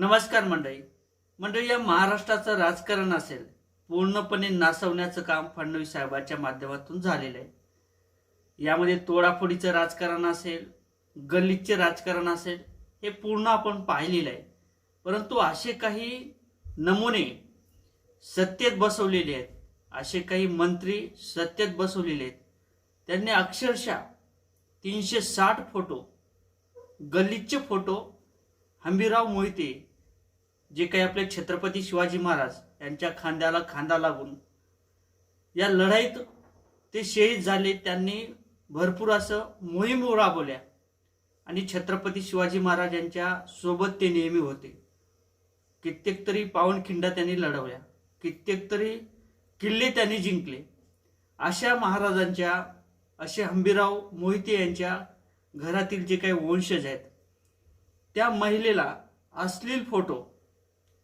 नमस्कार मंडळी. मंडळी या महाराष्ट्राचं राजकारण असेल पूर्णपणे नासवण्याचं काम फडणवीस साहेबांच्या माध्यमातून झालेलं आहे. यामध्ये तोडाफोडीचं राजकारण असेल गल्लीचे राजकारण असेल हे पूर्ण आपण पाहिलेलं आहे. परंतु असे काही नमुने सत्तेत बसवलेले आहेत असे काही मंत्री सत्तेत बसवलेले आहेत त्यांनी अक्षरशः तीनशे साठ फोटो गल्लीचे फोटो हंबीराव मोहिते जे काही आपले छत्रपती शिवाजी महाराज यांच्या खांद्याला खांदा लागून या लढाईत ते शहीद झाले त्यांनी भरपूर असं मोहीम राबवल्या आणि छत्रपती शिवाजी महाराज यांच्या सोबत ते नेहमी होते. कित्येक तरी पावनखिंडा त्यांनी लढवल्या कित्येक तरी किल्ले त्यांनी जिंकले. अशा महाराजांच्या असे हंबीराव मोहिते यांच्या घरातील जे काही वंशज आहेत त्या महिलेला अश्लील फोटो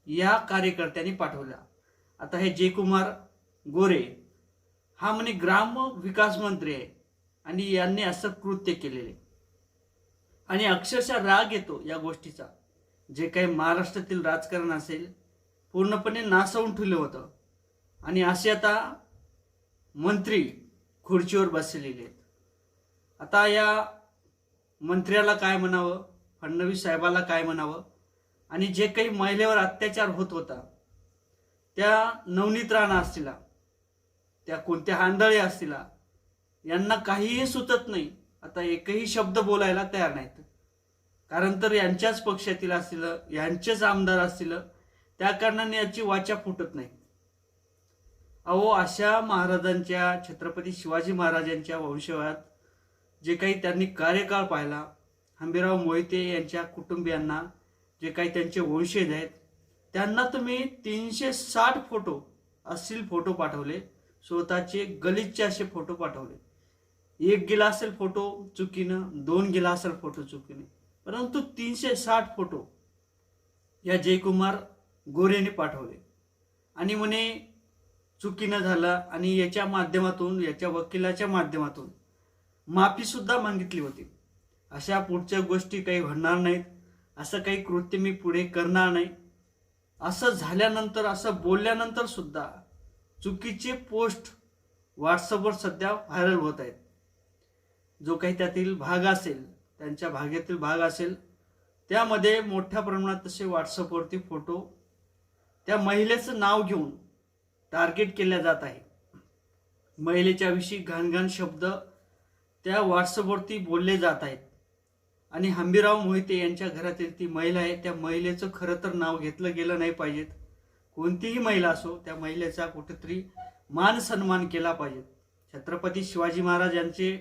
या कार्यकर्त्यांनी पाठवला आता हे जयकुमार गोरे हा म्हणे ग्राम विकास मंत्री आहे आणि यांनी असं कृत्य केलेले. आणि अक्षरशः राग येतो या गोष्टीचा. जे काही महाराष्ट्रातील राजकारण असेल पूर्णपणे नासवून ठेवलं होतं. आणि असे आता मंत्री खुर्चीवर बसलेले आहेत. आता या मंत्र्याला काय म्हणावं? फडणवीस साहेबाला काय म्हणावं? आणि जे काही महिलेवर अत्याचार होत होता त्या नवनीत राणा असतील त्या कोणत्या आंधळे असतील यांना काहीही सुचत नाही. आता एकही शब्द बोलायला तयार नाहीत. कारण तर यांच्याच पक्षातील असतील यांचेच आमदार असतील त्या कारणाने याची वाचा फुटत नाही. अहो अशा महाराजांच्या छत्रपती शिवाजी महाराजांच्या वंशवात जे काही त्यांनी कार्यकाळ पाहिला हंबीराव मोहिते यांच्या कुटुंबियांना जे काही त्यांचे वंशज आहेत त्यांना तुम्ही तीनशे साठ फोटो असतील फोटो पाठवले. स्वतःचे गलिच्चे असे फोटो पाठवले. एक गेला असेल फोटो चुकीनं दोन गेला असेल फोटो चुकीने. परंतु तीनशे साठ फोटो या जयकुमार गोरेने पाठवले. आणि म्हणे चुकीनं झालं आणि याच्या माध्यमातून याच्या वकिलाच्या माध्यमातून माफीसुद्धा मागितली होती. अशा पुढच्या गोष्टी काही घडणार नाहीत. असं काही कृत्य मी पुढे करणार नाही. असं झाल्यानंतर असं बोलल्यानंतर सुद्धा चुकीचे पोस्ट व्हॉट्सअपवर सध्या व्हायरल होत आहेत. जो काही त्यातील भाग असेल त्यांच्या भागातील भाग असेल त्यामध्ये मोठ्या प्रमाणात तसे व्हॉट्सअपवरती फोटो त्या महिलेचं नाव घेऊन टार्गेट केल्या जात आहे. महिलेच्याविषयी घाणघाण शब्द त्या व्हॉट्सअपवरती बोलले जात आहेत. आणि हंबीराव मोहिते यांच्या घरातील ती महिला आहे. त्या महिलेचं खरं तर नाव घेतलं गेलं नाही पाहिजेत. कोणतीही महिला असो त्या महिलेचा कुठेतरी मान सन्मान केला पाहिजे छत्रपती शिवाजी महाराज यांचे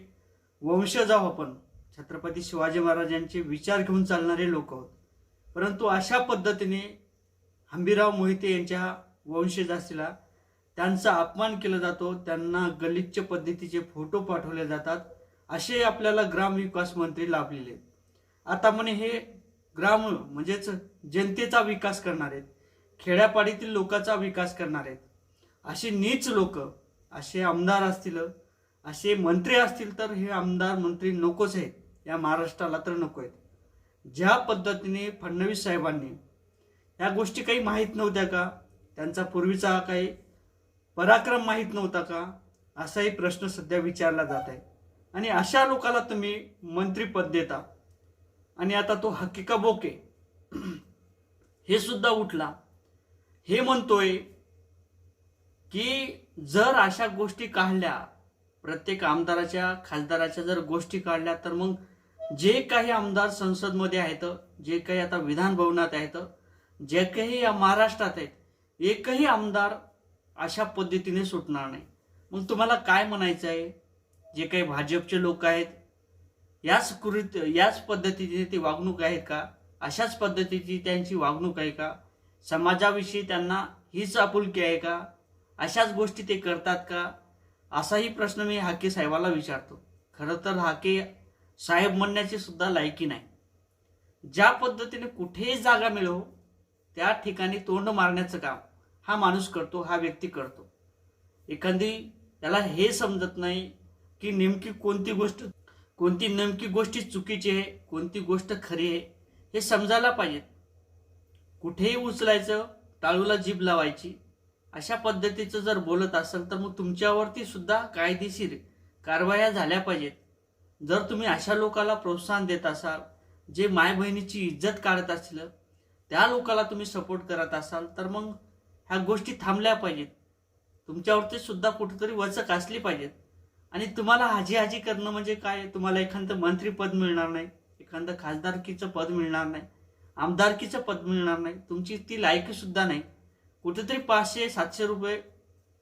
वंशज आहो आपण. छत्रपती शिवाजी महाराजांचे विचार घेऊन चालणारे लोक आहोत. परंतु अशा पद्धतीने हंबीराव मोहिते यांच्या वंशज असलेला त्यांचा अपमान केला जातो. त्यांना गलिच्छ पद्धतीचे फोटो पाठवले जातात. असे आपल्याला ग्रामविकास मंत्री लाभलेले आहेत. आता म्हणे हे ग्राम म्हणजेच जनतेचा विकास करणार आहेत. खेड्यापाडीतील लोकांचा विकास करणार आहेत. असे नीच लोक असे आमदार असतील असे मंत्री असतील तर हे आमदार मंत्री नकोच आहेत. या महाराष्ट्राला तर नको आहेत. ज्या पद्धतीने फडणवीस साहेबांनी या गोष्टी काही माहीत नव्हत्या का? त्यांचा पूर्वीचा काही पराक्रम माहीत नव्हता का? असाही प्रश्न सध्या विचारला जात आहे. आणि अशा लोकाला तुम्ही मंत्रीपद देता. आणि आता तो हकीका बोके. हे सुद्धा उठला. हे म्हणतोय की जर अशा गोष्टी काढल्या प्रत्येक आमदाराच्या खासदाराच्या जर गोष्टी काढल्या तर मग जे काही आमदार संसदमध्ये आहेत जे काही आता विधान भवनात आहेत जे काही या महाराष्ट्रात आहेत एकही आमदार अशा पद्धतीने सुटणार नाही. मग तुम्हाला काय म्हणायचं आहे जे काही भाजपचे लोक आहेत याच कृत याच पद्धतीची ती वागणूक आहे का? अशाच पद्धतीची त्यांची वागणूक आहे का? समाजाविषयी त्यांना हीच आपुलकी आहे का? अशाच गोष्टी ते करतात का? असाही प्रश्न मी हाके साहेबाला विचारतो. खरं तर हाके साहेब म्हणण्याची सुद्धा लायकी नाही. ज्या पद्धतीने कुठेही जागा मिळो त्या ठिकाणी तोंड मारण्याचं काम हा माणूस करतो हा व्यक्ती करतो. एखादी त्याला हे समजत नाही की नेमकी कोणती गोष्ट कोणती नेमकी गोष्टी चुकीची आहे कोणती गोष्ट खरी आहे हे समजायला पाहिजे. कुठेही उचलायचं टाळूला जीभ लावायची अशा पद्धतीचं जर बोलत असाल तर मग तुमच्यावरती सुद्धा कायदेशीर कारवाया झाल्या पाहिजेत. जर तुम्ही अशा लोकाला प्रोत्साहन देत असाल जे माय बहिणीची इज्जत काढत असतील त्या लोकाला तुम्ही सपोर्ट करत असाल तर मग ह्या गोष्टी थांबल्या पाहिजेत. तुमच्यावरती सुद्धा कुठेतरी वचक असली पाहिजेत. आणि तुम्हाला हाजी हाजी करणं म्हणजे काय? तुम्हाला एखादं मंत्रीपद मिळणार नाही एखादं खासदारकीचं पद मिळणार नाही आमदारकीचं पद मिळणार नाही तुमची ती लायकीसुद्धा नाही. कुठेतरी पाचशे सातशे रुपये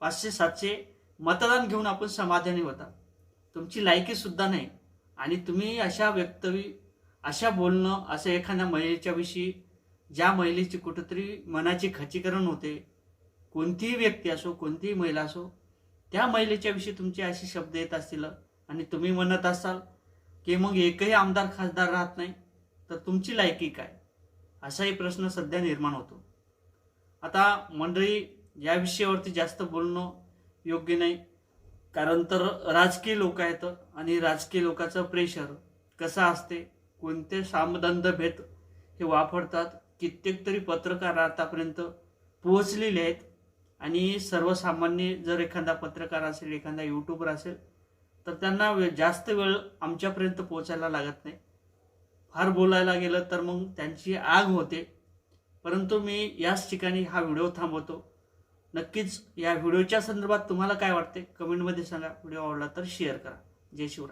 पाचशे सातशे मतदान घेऊन आपण समाधानी होता. तुमची लायकीसुद्धा नाही. आणि तुम्ही अशा व्यक्तवी अशा बोलणं असं एखाद्या महिलेच्या विषयी ज्या महिलेची कुठेतरी मनाची खचीकरण होते कोणतीही व्यक्ती असो कोणतीही महिला असो त्या महिलेच्या विषयी तुमचे असे शब्द येत असतील आणि तुम्ही म्हणत असाल की मग एकही आमदार खासदार राहत नाही तर तुमची लायकी काय? असाही प्रश्न सध्या निर्माण होतो. आता मंडळी या विषयावरती जास्त बोलणं योग्य नाही. कारण तर राजकीय लोक आहेत आणि राजकीय लोकांचं प्रेशर कसं असते कोणते सामदंद भेद हे वापरतात कित्येक तरी पत्रकार आतापर्यंत पोहोचलेले आहेत. आणि सर्वसामान्य जर एखादा पत्रकार असेल एखादा यूट्यूबर असेल तर त्यांना वे- जास्त वेळ आमच्यापर्यंत पोहोचायला लागत नाही. फार बोलायला गेलं तर मग त्यांची आग होते. परंतु मी याच ठिकाणी हा व्हिडिओ थांबवतो. नक्कीच या व्हिडिओच्या संदर्भात तुम्हाला काय वाटते? कमेंटमध्ये सांगा. व्हिडिओ आवडला तर शेअर करा. जय शिवराय.